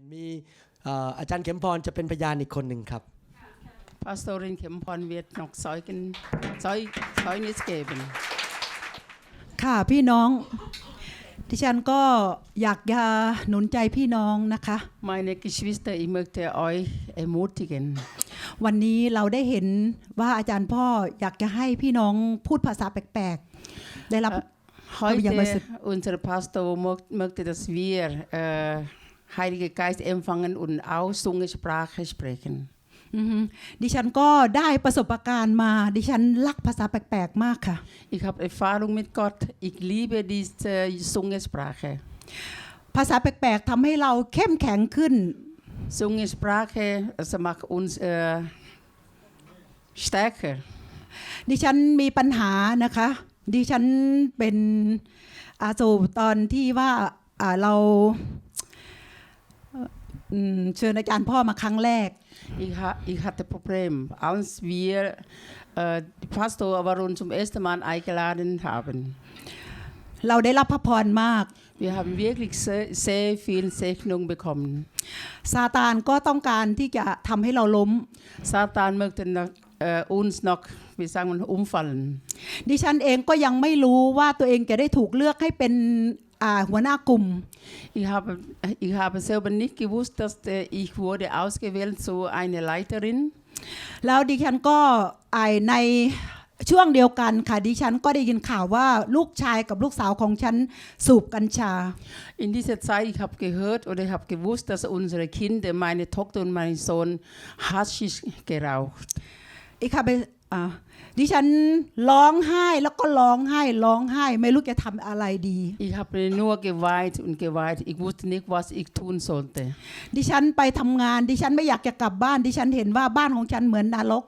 นมีเอ่ออาจารย์เข็มพรจะเป็นพยานอีกคนหนึ่งครับ Pastorin Kempon wird noch Zeugen, Zeug, Zeugnis geben. ค่ะพี่น้องดิฉันก็อยากจะหนุนใจพี่น้องนะคะ Meine Geschwister, ich möchte euch ermutigen. วันนี้เราได้เห็นว่าอาจารย์พ่ออยากจะให้พี่น้องพูดภาษาแปลกๆ ได้รับ Heute, ja, was- unser Pastor mo- möchte, dass wir äh, Heilige Geist empfangen und auch Zungensprache sprechen. อือฮึดิฉันก็ได้ประสบการณ์มา ดิฉันรักภาษาแปลกๆมากค่ะ Ich habe Erfahrung mit Gott. Ich liebe diese Zungensprache. ภาษาแปลกๆทำให้เราเข้มแข็งขึ้น Zungensprache also macht uns äh, stärker. ดิฉันมีปัญหานะคะ ดิฉันเป็นอาโศกตอนที่ว่าอ่าเราอืม เชิญอาจารย์พ่อมาครั้งแรก Ich, ha ich hatte Problem, als wir äh, Pastor Aaron zum ersten Mal eingeladen haben. เราได้รับพระพรมาก Wir haben wirklich sehr, sehr viel Segnung bekommen. ซาตานก็ต้องการที่จะทำให้เราล้ม Satan möchte noch, äh, uns noch, wie sagen wir, umfallen. ดิฉันเองก็ยังไม่รู้ว่าตัวเองจะได้ถูกเลือกให้เป็นอ่า หัวหน้ากลุ่ม Ich habe, ich habe selber nicht gewusst, dass äh, ich wurde ausgewählt zu einer Leiterin. แล้วดิฉันก็ไอในช่วงเดียวกันค่ะดิฉันก็ได้ยินข่าวว่าลูกชายกับลูกสาวของฉันสูบกัญชา In dieser Zeit, ich habe gehört oder ich habe gewusst, dass unsere Kinder, meine Tochter und mein Sohn, Haschisch geraucht. อีกค่ะไปอ่า ดิฉันร้องไห้แล้วก็ร้องไห้ร้องไห้ ไม่รู้จะทำอะไรดี Ich habe nur geweint und geweint. Ich wusste nicht, was ich tun sollte. ดิฉันไปทำงาน ดิฉันไม่อยากจะกลับบ้าน ดิฉันเห็นว่าบ้านของฉันเหมือนนรก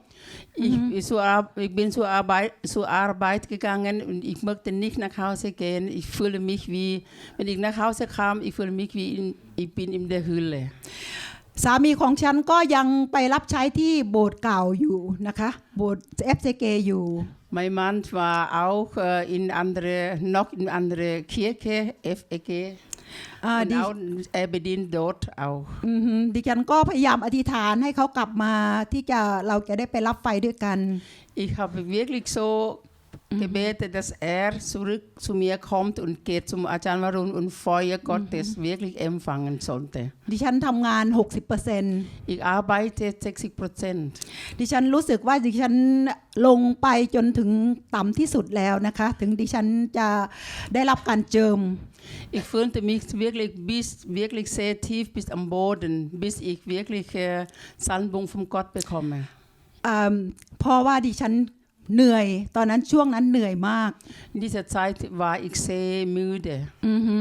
Ich, ich, zur Ar- ich bin zur Arbeit, zur Arbeit gegangen und ich möchte nicht nach Hause gehen. Ich fühle mich wie, wenn ich nach Hause kam, ich fühle mich wie, in, ich bin in der Hölle. สามีของฉันก็ยังไปรับใช้ที่โบสถ์เก่าอยู่นะคะ โบสถ์เอฟเอยู่ Mein Mann war auch äh, in andere, noch in andere Kirche, FEG. อ่า Und ดิ auch, er bedient dort auch. อือหือดิฉันก็พยายามอธิษฐานให้เขากลับมาที่จะเราจะได้ไปรับไฟด้วยกัน Ich habe wirklich so gebetet, dass er zurück zu mir kommt und geht zum Ajahn Varun und Feuer Gottes wirklich empfangen sollte. ดิฉันทำงาน 60% Ich arbeite 60 Prozent. ดิฉันรู้สึกว่าดิฉันลงไปจนถึงต่ำที่สุดแล้วนะคะ ถึงดิฉันจะได้รับการเจิม Ich fühlte mich wirklich bis wirklich sehr tief bis am Boden, bis ich wirklich äh, Salbung von Gott bekomme. อ่าเพราะว่าดิฉัน เหนื่อยตอนนั้นช่วงนั้นเหนื่อยมาก In dieser Zeit war ich sehr müde. อือฮึ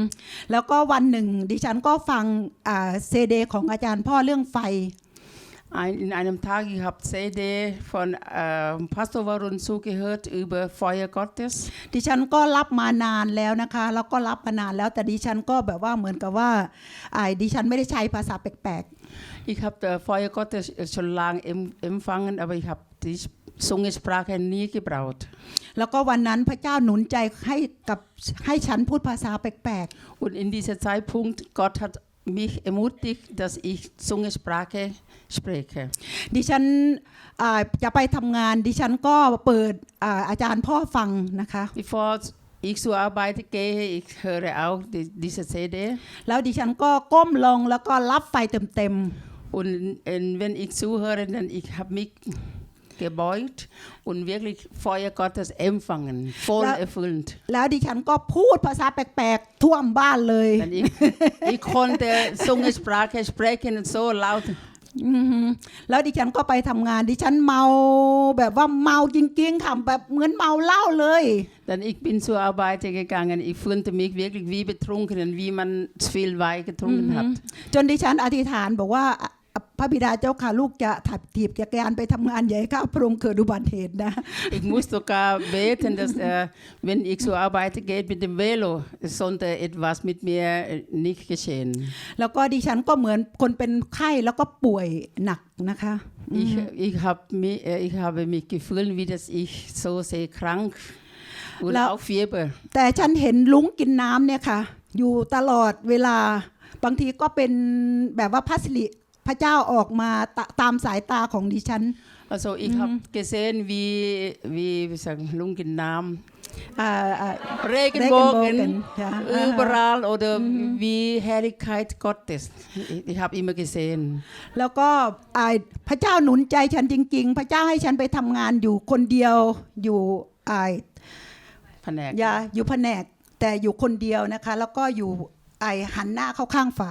แล้วก็วันหนึ่งดิฉันก็ฟังอ่าเซเดของอาจารย์พ่อเรื่องไฟ Ein, in einem Tag, ich habe CD von äh, Pastor Varun zugehört über Feuer Gottes. ดิฉันก็รับมานานแล้วนะคะแล้วก็รับมานานแล้วแต่ดิฉันก็แบบว่าเหมือนกับว่าไอ้ดิฉันไม่ได้ใช้ภาษาแปลก Ich habe äh, Feuer Gottes schon lange em empfangen, aber ich habe die Zungensprache nie gebraucht. ๆแล้วก็วันนั้นพระเจ้าหนุนใจให้กับให้ฉันพูดภาษาแปลก Und in diesem Zeitpunkt, Gott hat mich ermutigt, dass ich Zungensprache spreche. ๆดิฉันอ่าจะไปทำงานดิฉันก็เปิดอาอาจารย์พ่อฟังนะคะ Bevor ich zur Arbeit gehe, ich höre auch die, diese CD. แล้วดิฉันก็ก้มลงแล้วก็รับไฟเต็ม Und, äh, wenn ich zuhöre, dann ich habe mich gebeugt und wirklich Feuer Gottes empfangen, voll Ja. erfüllt. ๆ แล้วดิฉันก็พูดภาษาแปลกๆ ท่วมบ้านเลย Und ich, ich konnte Zungensprache sprechen so laut. อือฮึแล้วดิฉันก็ไปทำงาน ดิฉันเมาแบบว่าเมาจริงๆค่ะแบบเหมือนเมาเหล้าเลย Dann ich bin zur Arbeit gegangen. Ich fühlte mich wirklich wie betrunken, wie man zu viel Wein getrunken hat. จนดิฉันอธิษฐานบอกว่าอ่ะ พระบิดาเจ้าค่ะลูกจะถัดถีบจักรยานไปทำงานใหญ่ข้าพระองค์เกิดอุบัติเหตุนะ Ich muss sogar beten, dass äh, wenn ich zur Arbeit gehe mit dem Velo, es sollte etwas mit mir äh, nicht geschehen. แล้วก็ดิฉันก็เหมือนคนเป็นไข้แล้วก็ป่วยหนักนะคะ Ich, ich, hab mich, äh, ich habe mich gefühlt, wie dass ich so sehr krank und La- auch Fieber. แต่ฉันเห็นลุงกินน้ำเนี่ยค่ะ อยู่ตลอดเวลาบางทีก็เป็นแบบว่าพระสิริ พระเจ้าออกมาตะตามสายตาของดิฉัน Also ich habe gesehen, wie, wie, wie sagen, Lungennamen, อ่าอ่า Regenbogen, Regenbogen, ja. überall oder wie Herrlichkeit Gottes. Ich, ich habe immer gesehen. แล้วก็อ่าพระเจ้าหนุนใจฉันจริง ๆ พระเจ้าให้ฉันไปทำงานอยู่คนเดียวอยู่อ่า Panek. อย่าอยู่แผนกแต่อยู่คนเดียวนะคะ แล้วก็อยู่ไอหันหน้าเข้าข้างฝา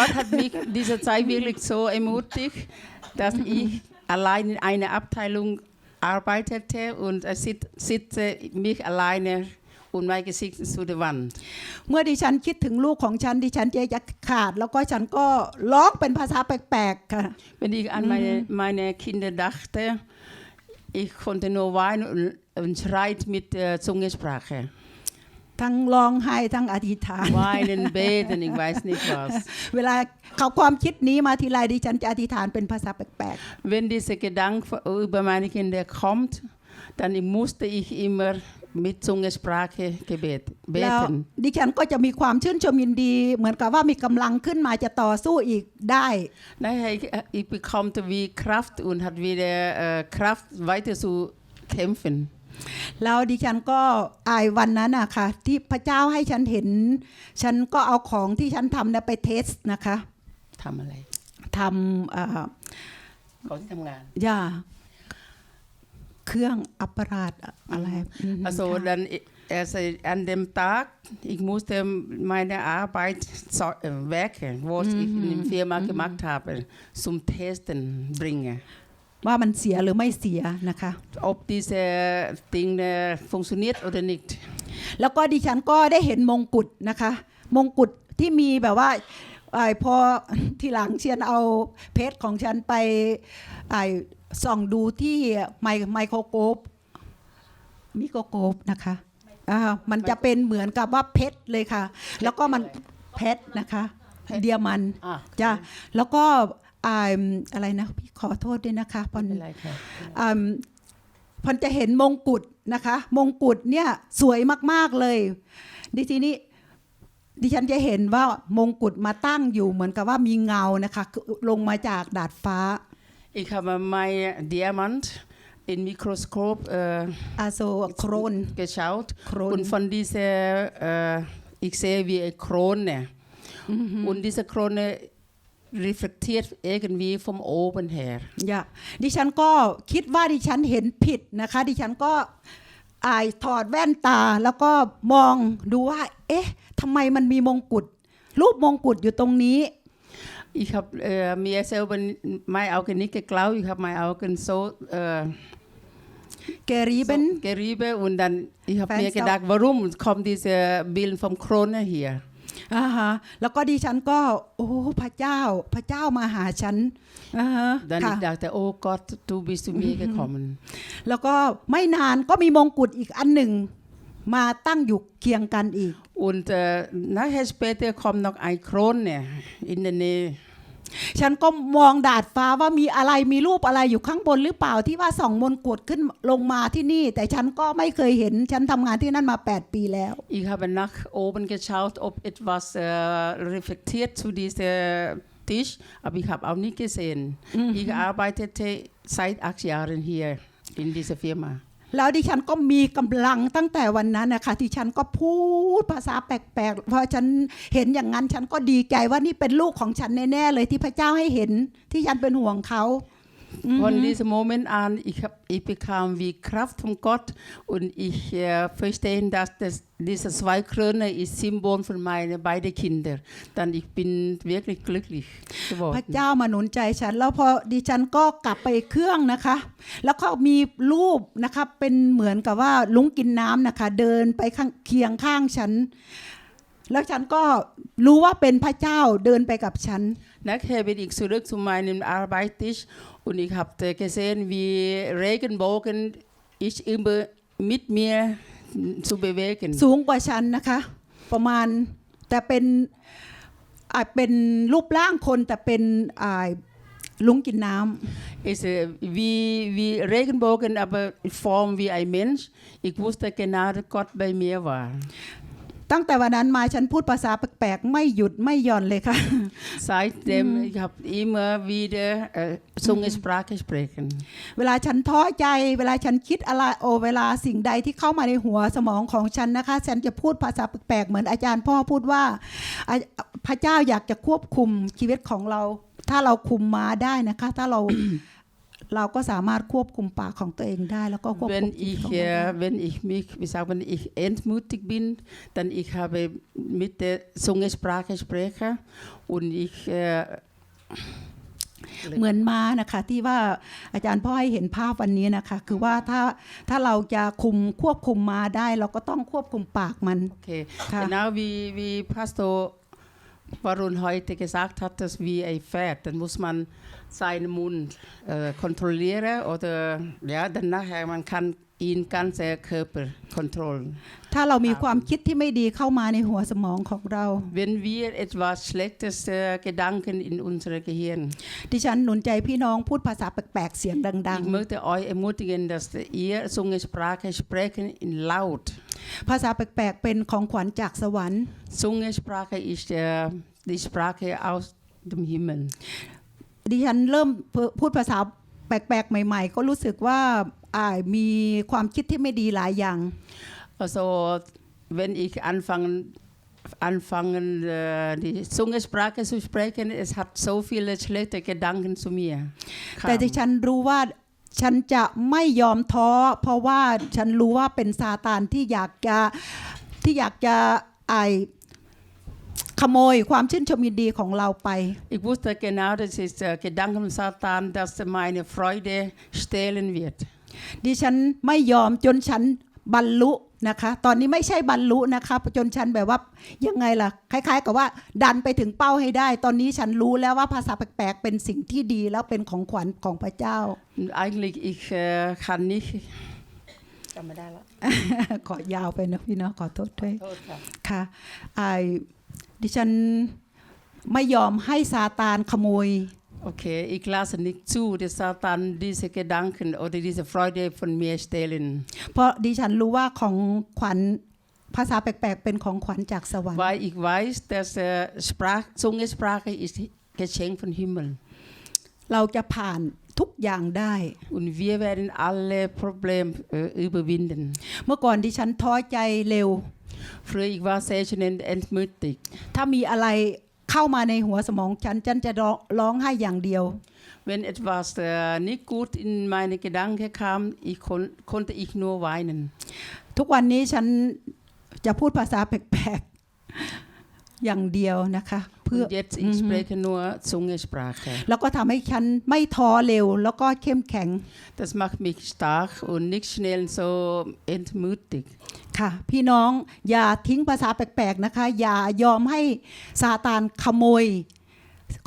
Gott hat mich diese Zeit wirklich so ermutigt, dass ich allein in einer Abteilung arbeitete und er sit- sitze mich alleine und mein Gesicht ist zu der Wand. เมื่อดิฉันคิดถึงลูกของฉันดิฉันใจจะขาด แล้วก็ฉันก็ร้องเป็นภาษาแปลกๆค่ะ Wenn ich an meine, meine Kinder dachte, ich konnte nur weinen und, und schreit mit der Zungensprache. ทั้งร้องไห้ทั้งอธิษฐาน Weinen, beten, ich weiß nicht was. เวลาเขาความคิดนี้มาทีไรดิฉันจะอธิษฐานเป็นภาษาแปลก Wenn dieser Gedanke über meine Kinder kommt, dann musste ich immer mit Zungensprache gebet, ๆแล้ว beten. ดิฉันก็จะมีความชื่นชมยินดี เหมือนกับว่ามีกำลังขึ้นมาจะต่อสู้อีกได้ Naja, ich, ich bekomme wie Kraft und hat wieder äh, Kraft weiter zu kämpfen. แล้วดิฉันก็อายวันนั้นอะค่ะที่พระเจ้าให้ฉันเห็น ฉันก็เอาของที่ฉันทำเนี่ยไปเทสนะคะทำอะไรทำเอ่อก่อนที่ทำงานยาเครื่องอัปราชอะไรอืม Also ค่ะ dann äh, also an dem Tag, ich musste meine Arbeit so, äh, Werke, was ich in der Firma gemacht habe, zum Testen bringen. ว่ามันเสียหรือไม่เสียนะคะ Ob diese Ding äh, funktioniert oder nicht. แล้วก็ดิฉันก็ได้เห็นมงกุฎนะคะ มงกุฎที่มีแบบว่าไอ้พอทีหลังเชียนเอาเพชรของฉันไปไอ้ส่องดูที่ไมไมโครโกปมิโครโกปนะคะอ่ามันจะเป็นเหมือนกับว่าเพชรเลยค่ะ แล้วก็มันเพชรนะคะเดียมันอะจ้ะแล้วก็ อ่าอะไรนะพี่ขอโทษด้วยนะคะพอนเป็นไรคะอืมพอนจะเห็นมงกุฎนะคะ มงกุฎเนี่ยสวยมาก ๆเลยดิทีนี้ดิฉันจะเห็นว่ามงกุฎมาตั้งอยู่เหมือนกับว่ามีเงานะคะคือลงมาจากดาดฟ้า Ich habe mein Diamant im Mikroskop äh, อาโซโครน geschaut Kron. und von dieser, äh, ich sehe wie eine Krone. Und diese Krone reflektiert irgendwie vom oben her. อย่าดิฉันก็คิดว่าดิฉันเห็นผิดนะคะ ดิฉันก็อายถอดแว่นตาแล้วก็มองดูว่า เอ๊ะทำไมมันมีมงกุฎรูปมงกุฎอยู่ตรงนี้ Ich habe äh, mir selber n- meine Augen nicht geglaubt, ich habe meine Augen so äh, เกรีเป็น so gerieben und dann ich habe mir Fenster. gedacht, warum kommt diese Bild vom Krone hier? อ่าฮะแล้วก็ดิฉันก็ โอ้พระเจ้าพระเจ้ามาหาฉันอ่าฮะ Dann ค่ะ ich dachte, oh Gott, du bist zu mir gekommen. แล้วก็ไม่นานก็มีมงกุฎอีกอันหนึ่ง มาตั้งอยู่เคียงกันอีก Und äh, nachher später kommt noch eine Krone in der Nähe. ฉันก็มองดาดฟ้าว่ามีอะไรมีรูปอะไรอยู่ข้างบนหรือเปล่าที่ว่าส่องมนกุฎขึ้นลงมาที่นี่ แต่ฉันก็ไม่เคยเห็น ฉันทำงานที่นั่นมา 8 ปีแล้ว Ich habe nach oben geschaut, ob etwas äh, reflektiert zu diesem Tisch, aber ich habe auch nicht gesehen. Ich arbeitete seit acht Jahren hier in dieser Firma. แล้วดิฉันก็มีกำลังตั้งแต่วันนั้นนะคะที่ฉันก็พูดภาษาแปลกๆเพราะฉันเห็นอย่างนั้นฉันก็ดีใจว่านี่เป็นลูกของฉันแน่ๆเลยที่พระเจ้าให้เห็นที่ฉันเป็นห่วงเขา Von diesem Moment an, ich, hab, ich bekam wie Kraft von Gott und ich äh, verstehe, dass das, diese zwei Krone ist Symbol für meine beiden Kinder. Dann ich bin wirklich glücklich พระ geworden. เจ้ามาหนุนใจฉัน แล้วพอดิฉันก็กลับไปเครื่องนะคะ แล้วก็มีรูปนะคะเป็นเหมือนกับว่าลุงกินน้ำนะคะ เดินไปข้างเคียงข้างฉัน แล้วฉันก็รู้ว่าเป็นพระเจ้าเดินไปกับฉัน Nachher bin ich zurück zu meinem Arbeitstisch und ich habe gesehen, wie Regenbogen ist immer mit mir zu bewegen. สูงกว่าฉันนะคะ ประมาณแต่เป็นอาจเป็นรูปร่างคนแต่เป็นอ่าลุงกินน้ำ Ist äh, wie, wie Regenbogen, aber in Form wie ein Mensch. Ich wusste genau, dass Gott bei mir war. ตั้งแต่วันนั้นมาฉันพูดภาษาแปลกๆไม่หยุดไม่หย่อนเลยค่ะ Seitdem ich habe immer wieder äh, Zungensprache sprechen. เวลาฉันท้อใจ เวลาฉันคิดอะไรโอเวลาสิ่งใดที่เข้ามาในหัวสมองของฉันนะคะ ฉันจะพูดภาษาแปลกๆเหมือนอาจารย์พ่อพูดว่าอะพระเจ้าอยากจะควบคุมชีวิตของเรา ถ้าเราคุมมาได้นะคะ ถ้าเรา เราก็สามารถควบคุมปากของตัวเองได้ แล้วก็ควบคุม Wenn จิต ich, ของเราได้ äh, wenn ich mich, wie sagt man, ich entmutigt bin, dann ich habe mit der Zungensprache spreche und ich äh, เหมือนมานะคะที่ว่าอาจารย์พ่อให้เห็นภาพวันนี้นะคะ คือว่าถ้าถ้าเราจะคุมควบคุมมาได้ เราก็ต้องควบคุมปากมัน Okay, Ja. genau wie, wie Pastor Warun heute gesagt hat, dass wie ein Pferd, dann muss man seinen Mund äh, kontrollieren oder ja, dann nachher man kann ihn ganze Körper kontrollieren. ถ้าเรามีความคิดที่ไม่ดีเข้ามาในหัวสมองของเรา Wenn wir etwas schlechtes äh, Gedanken in unser Gehirn, ดิฉันหนุนใจพี่น้องพูดภาษาแปลกๆเสียงดัง ich möchte euch ermutigen, dass ihr Zungensprache sprechen in laut. ๆภาษาแปลกๆเป็นของขวัญจากสวรรค์ Zungensprache ist äh, die Sprache aus dem Himmel. ดิฉันเริ่มพูดภาษาแปลกๆใหม่ ๆ ก็รู้สึกว่าอ่า มีความคิดที่ไม่ดีหลายอย่าง Also wenn ich anfangen anfangen äh, die Zungensprache zu sprechen, es hat so viele schlechte Gedanken zu mir. แต่ kamen. ดิฉันรู้ว่าฉันจะไม่ยอมท้อ เพราะว่าฉันรู้ว่าเป็นซาตานที่อยากจะที่อยากจะไอขโมยความชื่นชมยินดีของเราไป Ich wusste genau, das ist der Gedanken Satan, dass er meine Freude stehlen wird. ดิฉันไม่ยอมจนฉันบรรลุนะคะ ตอนนี้ไม่ใช่บรรลุนะคะจนฉันแบบว่ายังไงล่ะ คล้าย ๆ กับว่า ดันไปถึงเป้าให้ได้ ตอนนี้ฉันรู้แล้วว่าภาษาแปลกๆเป็นสิ่งที่ดีแล้วเป็นของขวัญของพระเจ้า Und eigentlich, ich äh, kann nicht. ขอยาวไปนะพี่เนาะขอโทษด้วยค่ะไอดิฉันไม่ยอมให้ซาตานขโมย Okay, ich lasse nicht zu, dass Satan diese Gedanken oder diese Freude von mir stehlen. เพราะดิฉันรู้ว่าของขวัญภาษาแปลกๆเป็นของขวัญจากสวรรค์ Weil ich weiß, dass äh, Sprach, Zungensprache ist Geschenk von Himmel. เราจะผ่านทุกอย่างได้ Und wir werden alle Probleme äh, überwinden. เมื่อก่อนดิฉันท้อใจเร็ว Früher ich war sehr schnell entmutigt. ถ้ามีอะไร เข้ามาในหัวสมองฉันฉันจะร้องร้องไห้อย่างเดียว Wenn etwas äh, nicht gut in meine Gedanken kam, ich kon konnte ich nur weinen. ทุกวันนี้ฉันจะพูดภาษาแปลกๆอย่างเดียวนะคะเพื่อ Und jetzt ich spreche nur Zungensprache. แล้วก็ทำให้ฉันไม่ท้อเร็วแล้วก็เข้มแข็ง Das macht mich stark und nicht schnell so entmutigt. ค่ะ พี่น้องอย่าทิ้งภาษาแปลกๆนะคะ อย่ายอมให้ซาตานขโมย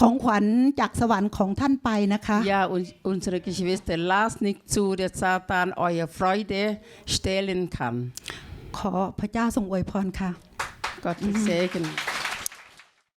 ของขวัญจากสวรรค์ของท่านไปนะคะ Ja, und unsere Geschwister, lasst nicht zu, dass Satan eure Freude stehlen kann. ขอพระเจ้าทรงอวยพรค่ะ Gott segne.